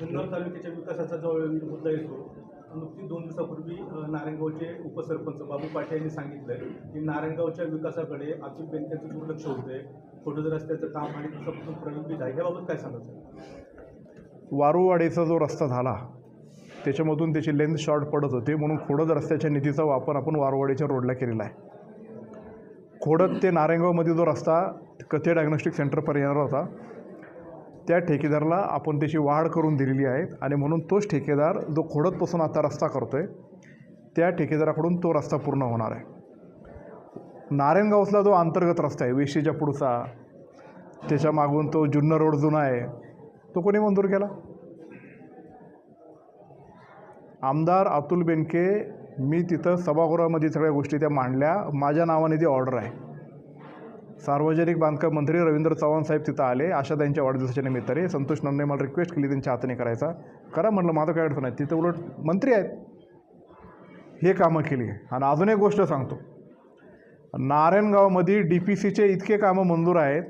जुन्नर तालुक्याच्या विकासाचा जो मुद्दा येतो नुकतीच दोन दिवसापूर्वी नारायणगावचे उपसरपंच बाबू पाटे यांनी सांगितलं की नारायणगावच्या विकासाकडे अतुल बँकेचं दुर्लक्ष होतंय. छोटं रस्त्याचं काम आणि दुसरं प्रलंबित आहे. याबाबत काय सांगायचं वारूवाडीचा जो रस्ता झाला त्याच्यामधून त्याची लेंथ शॉर्ट पडत होती म्हणून खोडद रस्त्याच्या निधीचा वापर आपण वारवाडीच्या रोडला केलेला आहे. खोडद ते नारायणगावमध्ये जो रस्ता कथे डायग्नोस्टिक सेंटरपर्यंत येणार होता त्या ठेकेदाराला आपण त्याची वाढ करून दिलेली आहे आणि म्हणून तोच ठेकेदार जो खोडतपासून आता रस्ता करतो आहे त्या ठेकेदाराकडून तो रस्ता पूर्ण होणार आहे. नारायणगावसला जो अंतर्गत रस्ता आहे वेशीच्या पुढचा त्याच्या मागून तो जुन्नर रोड जुना आहे तो कोणी मंजूर केला? आमदार अतुल बेनके मी तिथं सभागृहामध्ये सगळ्या गोष्टी त्या मांडल्या. माझ्या नावाने ती ऑर्डर आहे. सार्वजनिक बांधकाम मंत्री रवींद्र चव्हाण साहेब तिथं आले. अशा त्यांच्या वाढदिवसाच्या निमित्ताने संतोष नंदे मला रिक्वेस्ट केली त्यांच्या हाताने करायचा. करा म्हटलं माझं काय अडचण नाही. तिथं उलट मंत्री आहेत. हे कामं केली. आणि अजून एक गोष्ट सांगतो. नारायणगावमध्ये डी पी सीचे इतके कामं मंजूर आहेत.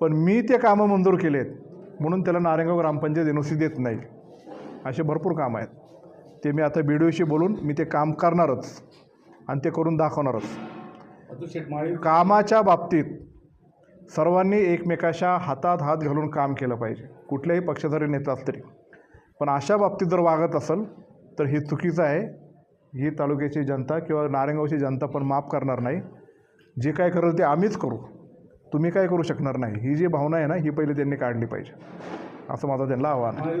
पण मी ते कामं मंजूर केले आहेत म्हणून त्याला Narayangaon Grampanchayat N O C देत नाही. असे भरपूर कामं आहेत. ते मी आता बी डी ओशी बोलून मी ते काम करणारच. आणि ते करून दाखवणारच. कामाच्या बाबतीत सर्वांनी एकमेकाच्या हातात हात घालून काम केलं पाहिजे. कुठल्याही पक्षाधारी नेता तरी. पण अशा बाबतीत जर वागत असेल तर हे चुकीचं आहे. ही तालुक्याची जनता किंवा नारायणगावची जनता पण माफ करणार नाही. जे काय करेल ते आम्हीच करू. तुम्ही काय करू शकणार नाही. ही जी भावना आहे ना ही पहिले त्यांनी काढली पाहिजे. असं माझं त्यांना आव्हान आहे.